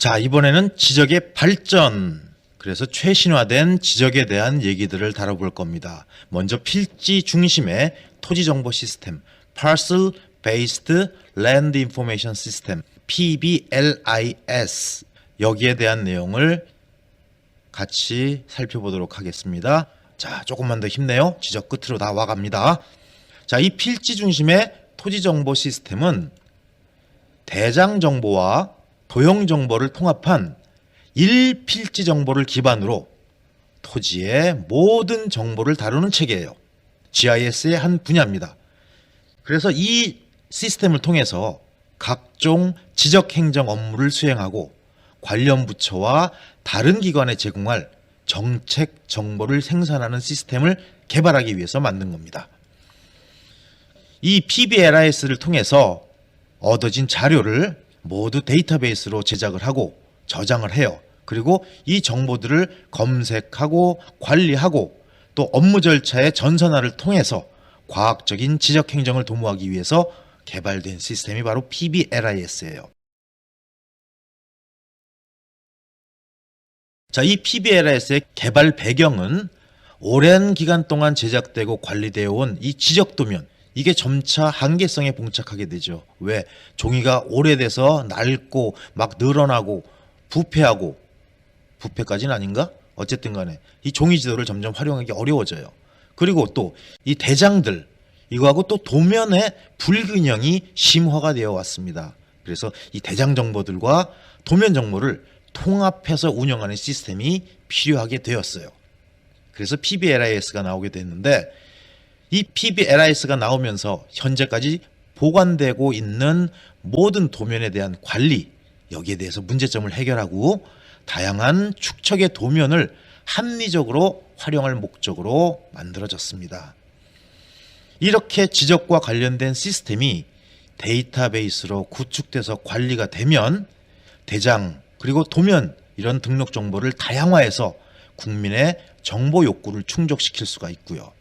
자, 이번에는 지적의 발전. 그래서 최신화된 지적에 대한 얘기들을 다뤄볼 겁니다. 먼저 필지 중심의 토지 정보 시스템, Parcel Based Land Information System, PBLIS. 여기에 대한 내용을 같이 살펴보도록 하겠습니다. 자, 조금만 더 힘내요. 지적 끝으로 다 와갑니다. 자, 이 필지 중심의 토지 정보 시스템은 대장 정보와 도형 정보를 통합한 일필지 정보를 기반으로 토지의 모든 정보를 다루는 체계예요. GIS의 한 분야입니다. 그래서 이 시스템을 통해서 각종 지적 행정 업무를 수행하고 관련 부처와 다른 기관에 제공할 정책 정보를 생산하는 시스템을 개발하기 위해서 만든 겁니다. 이 PBLIS를 통해서 얻어진 자료를 모두 데이터베이스로 제작을 하고 저장을 해요. 그리고 이 정보들을 검색하고 관리하고 또 업무 절차의 전산화를 통해서 과학적인 지적 행정을 도모하기 위해서 개발된 시스템이 바로 PBLIS예요. 자, 이 PBLIS의 개발 배경은 오랜 기간 동안 제작되고 관리되어 온 이 지적 도면 이게 점차 한계성에 봉착하게 되죠. 왜? 종이가 오래돼서 낡고 막 늘어나고 부패하고 부패까지는 아닌가? 어쨌든 간에 이 종이 지도를 점점 활용하기 어려워져요. 그리고 또 이 대장들 이거하고 또 도면의 불균형이 심화가 되어 왔습니다. 그래서 이 대장 정보들과 도면 정보를 통합해서 운영하는 시스템이 필요하게 되었어요. 그래서 PBLIS가 나오게 됐는데 이 PBLIS가 나오면서 현재까지 보관되고 있는 모든 도면에 대한 관리 여기에 대해서 문제점을 해결하고 다양한 축척의 도면을 합리적으로 활용할 목적으로 만들어졌습니다. 이렇게 지적과 관련된 시스템이 데이터베이스로 구축돼서 관리가 되면 대장 그리고 도면 이런 등록 정보를 다양화해서 국민의 정보 욕구를 충족시킬 수가 있고요.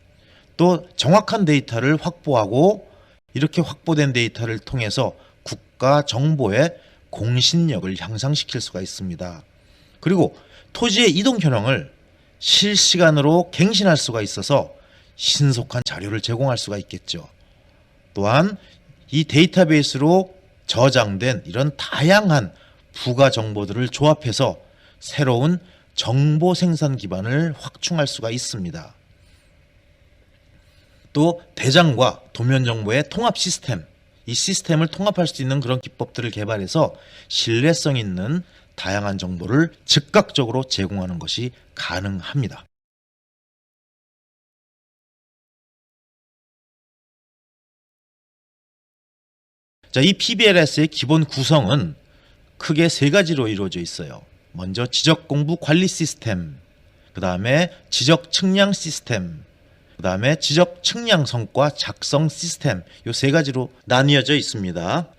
또 정확한 데이터를 확보하고 이렇게 확보된 데이터를 통해서 국가 정보의 공신력을 향상시킬 수가 있습니다. 그리고 토지의 이동 현황을 실시간으로 갱신할 수가 있어서 신속한 자료를 제공할 수가 있겠죠. 또한 이 데이터베이스로 저장된 이런 다양한 부가 정보들을 조합해서 새로운 정보 생산 기반을 확충할 수가 있습니다. 또 대장과 도면 정보의 통합 시스템, 이 시스템을 통합할 수 있는 그런 기법들을 개발해서 신뢰성 있는 다양한 정보를 즉각적으로 제공하는 것이 가능합니다. 자, 이 PBLS의 기본 구성은 크게 세 가지로 이루어져 있어요. 먼저 지적 공부 관리 시스템, 그 다음에 지적 측량 시스템, 그 다음에 지적 측량 성과 작성 시스템, 요 세 가지로 나뉘어져 있습니다.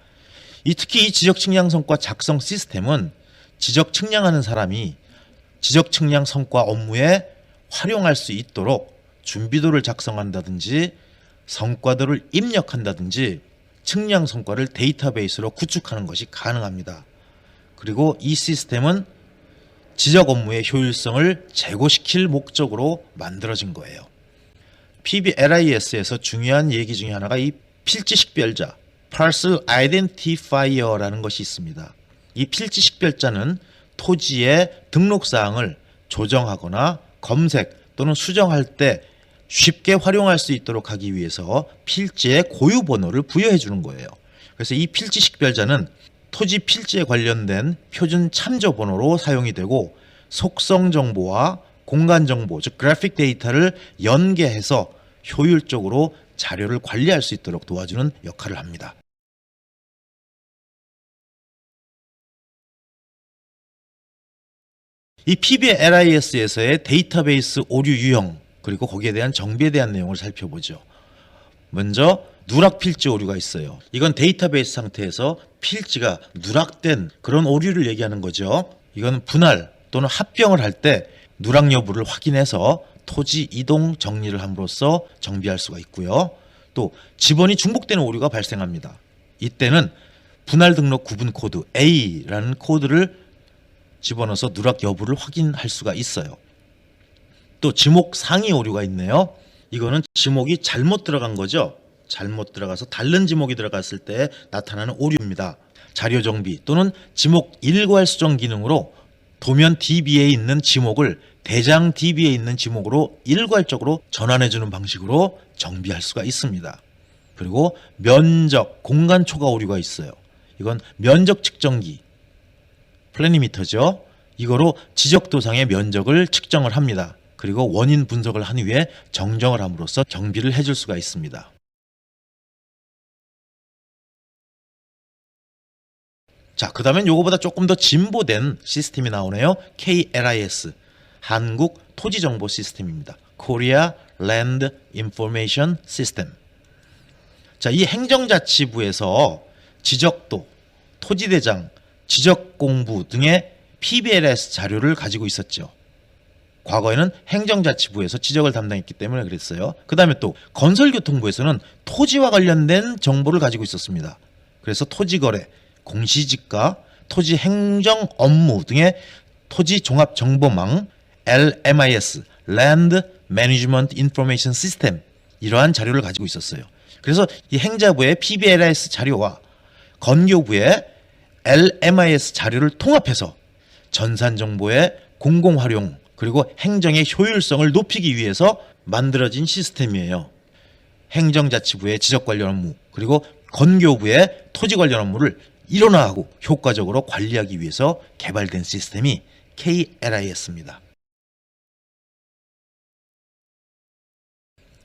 이 특히 이 지적 측량 성과 작성 시스템은 지적 측량하는 사람이 지적 측량 성과 업무에 활용할 수 있도록 준비도를 작성한다든지 성과들을 입력한다든지 측량 성과를 데이터베이스로 구축하는 것이 가능합니다. 그리고 이 시스템은 지적 업무의 효율성을 제고시킬 목적으로 만들어진 거예요. PBLIS에서 중요한 얘기 중에 하나가 이 필지 식별자, Parcel Identifier라는 것이 있습니다. 이 필지 식별자는 토지의 등록 사항을 조정하거나 검색 또는 수정할 때 쉽게 활용할 수 있도록 하기 위해서 필지의 고유 번호를 부여해 주는 거예요. 그래서 이 필지 식별자는 토지 필지에 관련된 표준 참조 번호로 사용이 되고 속성 정보와 공간 정보, 즉 그래픽 데이터를 연계해서 효율적으로 자료를 관리할 수 있도록 도와주는 역할을 합니다. 이 PBLIS에서의 데이터베이스 오류 유형 그리고 거기에 대한 정비에 대한 내용을 살펴보죠. 먼저 누락 필지 오류가 있어요. 이건 데이터베이스 상태에서 필지가 누락된 그런 오류를 얘기하는 거죠. 이건 분할 또는 합병을 할 때 누락 여부를 확인해서 토지 이동 정리를 함으로써 정비할 수가 있고요. 또 지번이 중복되는 오류가 발생합니다. 이때는 분할 등록 구분 코드 A라는 코드를 집어넣어서 누락 여부를 확인할 수가 있어요. 또 지목 상위 오류가 있네요. 이거는 지목이 잘못 들어간 거죠. 잘못 들어가서 다른 지목이 들어갔을 때 나타나는 오류입니다. 자료 정비 또는 지목 일괄 수정 기능으로 도면 DB에 있는 지목을 대장 DB에 있는 지목으로 일괄적으로 전환해 주는 방식으로 정비할 수가 있습니다. 그리고 면적, 공간 초과 오류가 있어요. 이건 면적 측정기 플래니미터죠. 이거로 지적 도상의 면적을 측정을 합니다. 그리고 원인 분석을 한 후에 정정을 함으로써 정비를 해줄 수가 있습니다. 자, 그 다음엔 요거보다 조금 더 진보된 시스템이 나오네요. KLIS, 한국 토지 정보 시스템입니다. Korea Land Information System. 자, 이 행정자치부에서 지적도, 토지대장, 지적공부 등의 PBLS 자료를 가지고 있었죠. 과거에는 행정자치부에서 지적을 담당했기 때문에 그랬어요. 그 다음에 또 건설교통부에서는 토지와 관련된 정보를 가지고 있었습니다. 그래서 토지거래, 공시지가, 토지 행정 업무 등의 토지 종합 정보망 LMIS Land Management Information System 이러한 자료를 가지고 있었어요. 그래서 이 행자부의 PBLS 자료와 건교부의 LMIS 자료를 통합해서 전산 정보의 공공 활용 그리고 행정의 효율성을 높이기 위해서 만들어진 시스템이에요. 행정자치부의 지적 관련 업무 그리고 건교부의 토지 관련 업무를 일원화하고 효과적으로 관리하기 위해서 개발된 시스템이 KLIS입니다.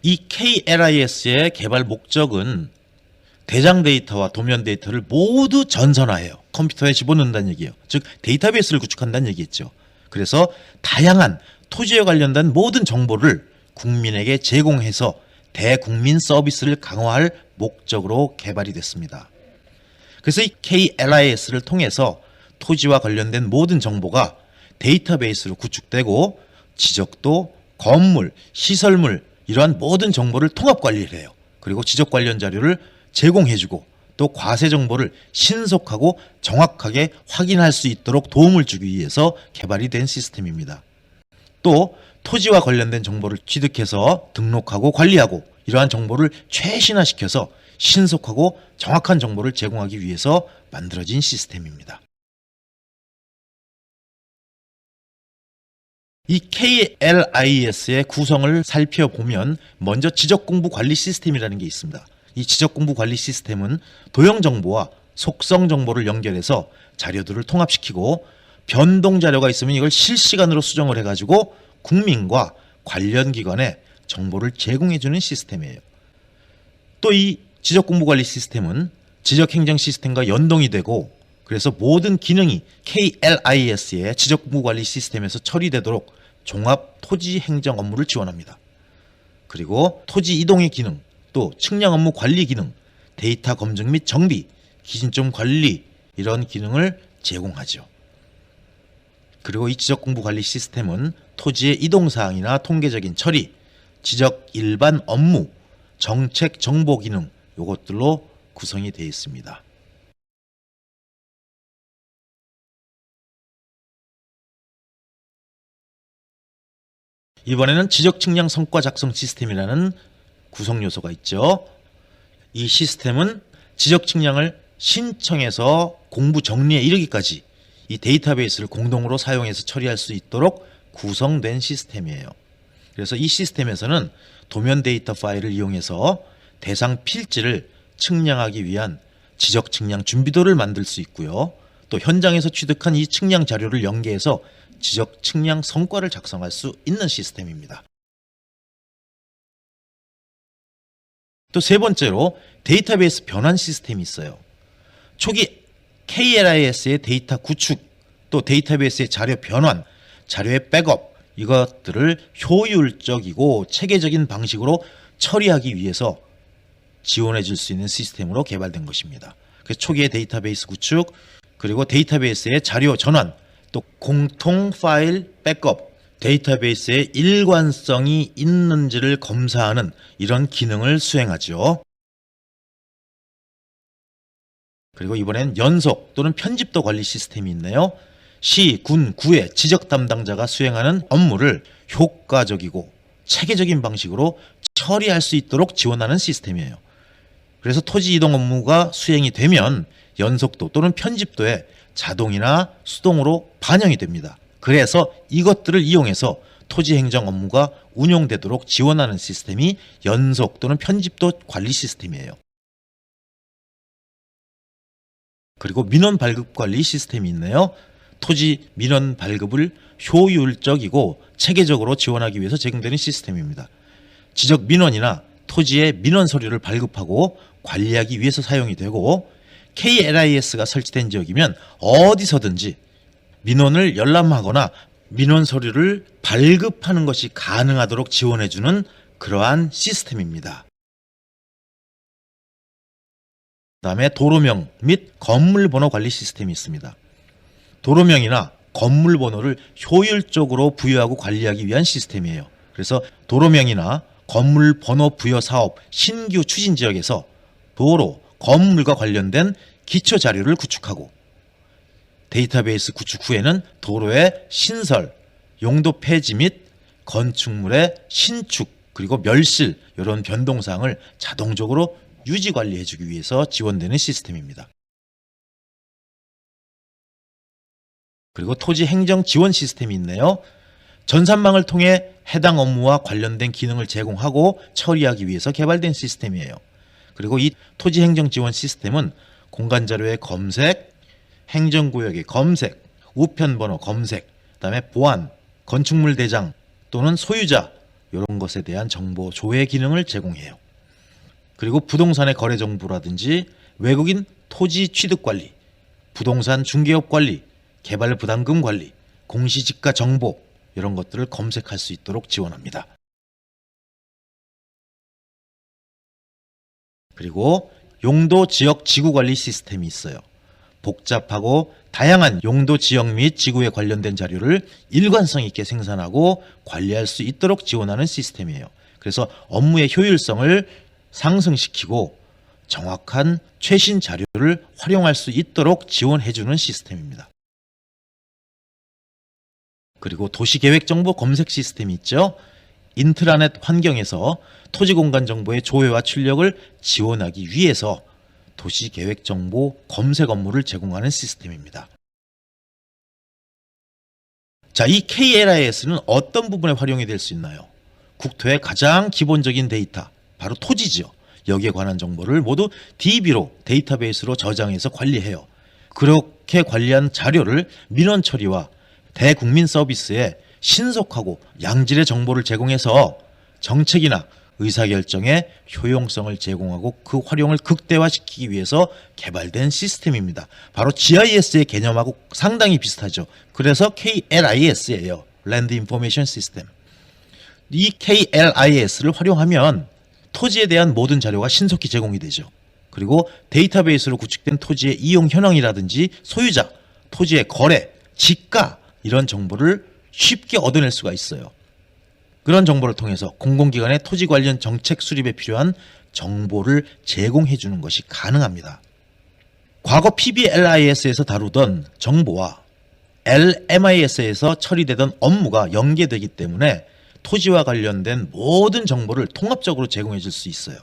이 KLIS의 개발 목적은 대장 데이터와 도면 데이터를 모두 전선화해요. 컴퓨터에 집어넣는다는 얘기예요. 즉 데이터베이스를 구축한다는 얘기겠죠. 그래서 다양한 토지에 관련된 모든 정보를 국민에게 제공해서 대국민 서비스를 강화할 목적으로 개발이 됐습니다. 그래서 이 KLIS를 통해서 토지와 관련된 모든 정보가 데이터베이스로 구축되고 지적도, 건물, 시설물 이러한 모든 정보를 통합 관리를 해요. 그리고 지적 관련 자료를 제공해주고 또 과세 정보를 신속하고 정확하게 확인할 수 있도록 도움을 주기 위해서 개발이 된 시스템입니다. 또 토지와 관련된 정보를 취득해서 등록하고 관리하고 이러한 정보를 최신화시켜서 신속하고 정확한 정보를 제공하기 위해서 만들어진 시스템입니다. 이 KLIS의 구성을 살펴보면 먼저 지적공부 관리 시스템이라는 게 있습니다. 이 지적공부 관리 시스템은 도형 정보와 속성 정보를 연결해서 자료들을 통합시키고 변동 자료가 있으면 이걸 실시간으로 수정을 해가지고 국민과 관련 기관에 정보를 제공해주는 시스템이에요. 또 이 지적공부 관리 시스템은 지적행정 시스템과 연동이 되고 그래서 모든 기능이 KLIS의 지적공부관리 시스템에서 처리되도록 종합 토지 행정 업무를 지원합니다. 그리고 토지 이동의 기능, 또 측량 업무 관리 기능, 데이터 검증 및 정비, 기준점 관리 이런 기능을 제공하죠. 그리고 이 지적 공부 관리 시스템은 토지의 이동 사항이나 통계적인 처리, 지적 일반 업무, 정책 정보 기능 요것들로 구성이 되어 있습니다. 이번에는 지적 측량 성과 작성 시스템이라는 구성 요소가 있죠. 이 시스템은 지적 측량을 신청해서 공부 정리에 이르기까지 이 데이터베이스를 공동으로 사용해서 처리할 수 있도록 구성된 시스템이에요. 그래서 이 시스템에서는 도면 데이터 파일을 이용해서 대상 필지를 측량하기 위한 지적 측량 준비도를 만들 수 있고요. 또 현장에서 취득한 이 측량 자료를 연계해서 지적 측량 성과를 작성할 수 있는 시스템입니다. 또 세 번째로 데이터베이스 변환 시스템이 있어요. 초기 KLIS의 데이터 구축, 또 데이터베이스의 자료 변환, 자료의 백업 이것들을 효율적이고 체계적인 방식으로 처리하기 위해서 지원해 줄 수 있는 시스템으로 개발된 것입니다. 그래서 초기의 데이터베이스 구축, 그리고 데이터베이스의 자료 전환, 또 공통 파일 백업, 데이터베이스의 일관성이 있는지를 검사하는 이런 기능을 수행하죠. 그리고 이번엔 연속 또는 편집도 관리 시스템이 있네요. 시, 군, 구의 지적 담당자가 수행하는 업무를 효과적이고 체계적인 방식으로 처리할 수 있도록 지원하는 시스템이에요. 그래서 토지 이동 업무가 수행이 되면 연속도 또는 편집도에 자동이나 수동으로 반영이 됩니다. 그래서 이것들을 이용해서 토지 행정 업무가 운용되도록 지원하는 시스템이 연속 또는 편집도 관리 시스템이에요. 그리고 민원 발급 관리 시스템이 있네요. 토지 민원 발급을 효율적이고 체계적으로 지원하기 위해서 제공되는 시스템입니다. 지적 민원이나 토지의 민원 서류를 발급하고 관리하기 위해서 사용이 되고 KLIS가 설치된 지역이면 어디서든지 민원을 열람하거나 민원 서류를 발급하는 것이 가능하도록 지원해주는 그러한 시스템입니다. 그 다음에 도로명 및 건물 번호 관리 시스템이 있습니다. 도로명이나 건물 번호를 효율적으로 부여하고 관리하기 위한 시스템이에요. 그래서 도로명이나 건물 번호 부여 사업 신규 추진 지역에서 도로, 건물과 관련된 기초 자료를 구축하고 데이터베이스 구축 후에는 도로의 신설, 용도 폐지 및 건축물의 신축 그리고 멸실 이런 변동 사항을 자동적으로 유지 관리해 주기 위해서 지원되는 시스템입니다. 그리고 토지 행정 지원 시스템이 있네요. 전산망을 통해 해당 업무와 관련된 기능을 제공하고 처리하기 위해서 개발된 시스템이에요. 그리고 이 토지 행정 지원 시스템은 공간 자료의 검색, 행정 구역의 검색, 우편 번호 검색, 그다음에 보안, 건축물 대장 또는 소유자 이런 것에 대한 정보 조회 기능을 제공해요. 그리고 부동산의 거래 정보라든지 외국인 토지 취득 관리, 부동산 중개업 관리, 개발 부담금 관리, 공시지가 정보 이런 것들을 검색할 수 있도록 지원합니다. 그리고 용도 지역 지구 관리 시스템이 있어요. 복잡하고 다양한 용도 지역 및 지구에 관련된 자료를 일관성 있게 생산하고 관리할 수 있도록 지원하는 시스템이에요. 그래서 업무의 효율성을 상승시키고 정확한 최신 자료를 활용할 수 있도록 지원해주는 시스템입니다. 그리고 도시계획정보 검색 시스템이 있죠. 인트라넷 환경에서 토지공간 정보의 조회와 출력을 지원하기 위해서 도시계획정보 검색 업무를 제공하는 시스템입니다. 자, 이 KLIS는 어떤 부분에 활용이 될 수 있나요? 국토의 가장 기본적인 데이터, 바로 토지지요. 여기에 관한 정보를 모두 DB로 데이터베이스로 저장해서 관리해요. 그렇게 관리한 자료를 민원 처리와 대국민 서비스에 신속하고 양질의 정보를 제공해서 정책이나 의사결정에 효용성을 제공하고 그 활용을 극대화시키기 위해서 개발된 시스템입니다. 바로 GIS의 개념하고 상당히 비슷하죠. 그래서 KLIS예요. Land Information System. 이 KLIS를 활용하면 토지에 대한 모든 자료가 신속히 제공이 되죠. 그리고 데이터베이스로 구축된 토지의 이용 현황이라든지 소유자, 토지의 거래, 지가 이런 정보를 쉽게 얻어낼 수가 있어요. 그런 정보를 통해서 공공기관의 토지 관련 정책 수립에 필요한 정보를 제공해 주는 것이 가능합니다. 과거 PBLIS에서 다루던 정보와 LMIS에서 처리되던 업무가 연계되기 때문에 토지와 관련된 모든 정보를 통합적으로 제공해 줄 수 있어요.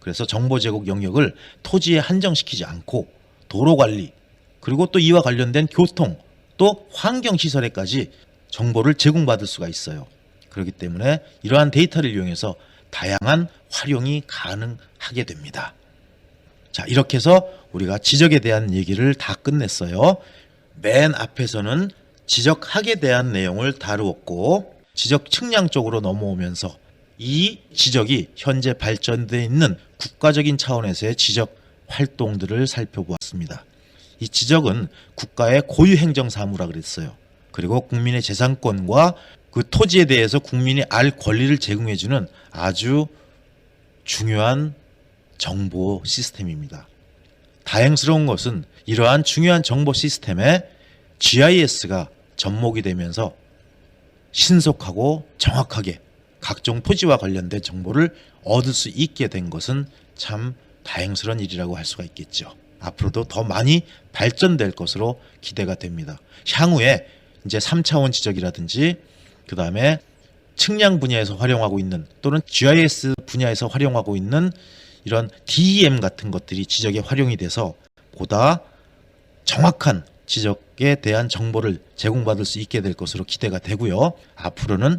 그래서 정보 제공 영역을 토지에 한정시키지 않고 도로 관리, 그리고 또 이와 관련된 교통, 또 환경 시설에까지 정보를 제공받을 수가 있어요. 그렇기 때문에 이러한 데이터를 이용해서 다양한 활용이 가능하게 됩니다. 자, 이렇게 해서 우리가 지적에 대한 얘기를 다 끝냈어요. 맨 앞에서는 지적학에 대한 내용을 다루었고 지적 측량 쪽으로 넘어오면서 이 지적이 현재 발전되어 있는 국가적인 차원에서의 지적 활동들을 살펴보았습니다. 이 지적은 국가의 고유 행정 사무라 그랬어요. 그리고 국민의 재산권과 그 토지에 대해서 국민이 알 권리를 제공해주는 아주 중요한 정보 시스템입니다. 다행스러운 것은 이러한 중요한 정보 시스템에 GIS가 접목이 되면서 신속하고 정확하게 각종 토지와 관련된 정보를 얻을 수 있게 된 것은 참 다행스러운 일이라고 할 수가 있겠죠. 앞으로도 더 많이 발전될 것으로 기대가 됩니다. 향후에 이제 3차원 지적이라든지 그다음에 측량 분야에서 활용하고 있는 또는 GIS 분야에서 활용하고 있는 이런 DEM 같은 것들이 지적에 활용이 돼서 보다 정확한 지적에 대한 정보를 제공받을 수 있게 될 것으로 기대가 되고요. 앞으로는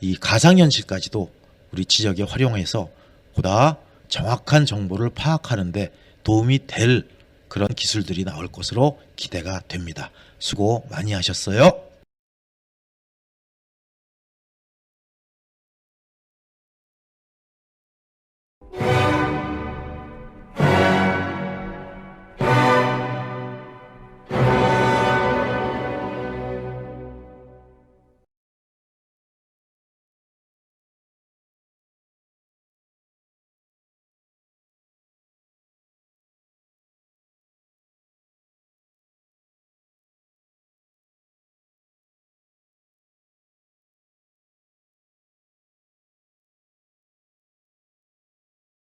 이 가상현실까지도 우리 지적에 활용해서 보다 정확한 정보를 파악하는데 도움이 될 그런 기술들이 나올 것으로 기대가 됩니다. 수고 많이 하셨어요.